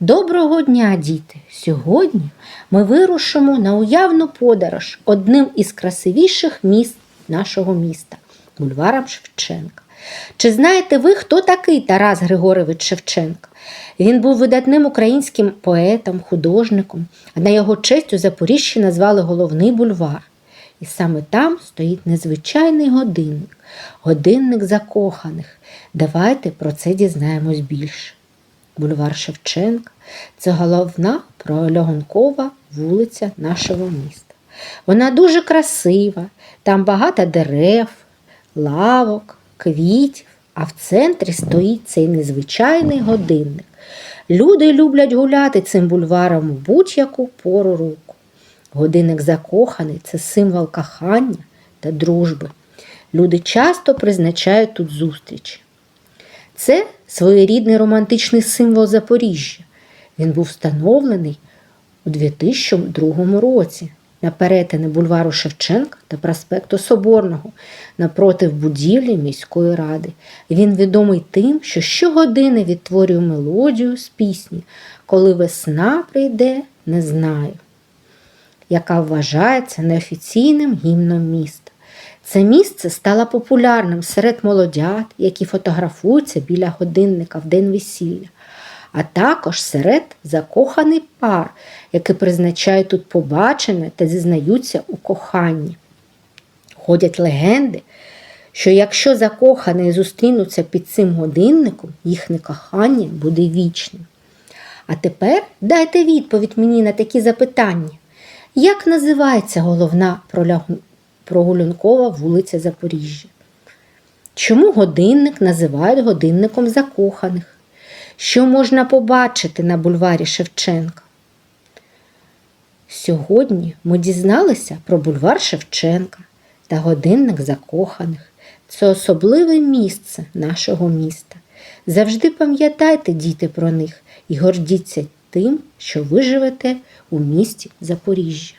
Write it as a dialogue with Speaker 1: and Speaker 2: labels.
Speaker 1: Доброго дня, діти! Сьогодні ми вирушимо на уявну подорож одним із красивіших міст нашого міста бульваром Шевченка. Чи знаєте ви, хто такий Тарас Григорович Шевченко? Він був видатним українським поетом, художником, а на його честь у Запоріжжі назвали головний бульвар. І саме там стоїть незвичайний годинник, годинник закоханих. Давайте про це дізнаємось більше. Бульвар Шевченка це головна пролягункова вулиця нашого міста. Вона дуже красива, там багато дерев, лавок, квітів, а в центрі стоїть цей незвичайний годинник. Люди люблять гуляти цим бульваром у будь-яку пору року. Годинник закоханий це символ кохання та дружби. Люди часто призначають тут зустрічі. Це своєрідний романтичний символ Запоріжжя. Він був встановлений у 2002 році на перетині бульвару Шевченка та проспекту Соборного напротив будівлі міської ради. Він відомий тим, що щогодини відтворює мелодію з пісні Коли весна прийде, не знаю, яка вважається неофіційним гімном міста. Це місце стало популярним серед молодят, які фотографуються біля годинника в день весілля, а також серед закоханий пар, які призначають тут побачення та зізнаються у коханні. Ходять легенди, що якщо закохані зустрінуться під цим годинником, їхнє кохання буде вічним. А тепер дайте відповідь мені на такі запитання. Як називається головна прогулянкова вулиця Запоріжжя? Чому годинник називають годинником закоханих? Що можна побачити на бульварі Шевченка? Сьогодні ми дізналися про бульвар Шевченка та годинник закоханих. Це особливе місце нашого міста. Завжди пам'ятайте, діти, про них і гордіться тим, що ви живете у місті Запоріжжя.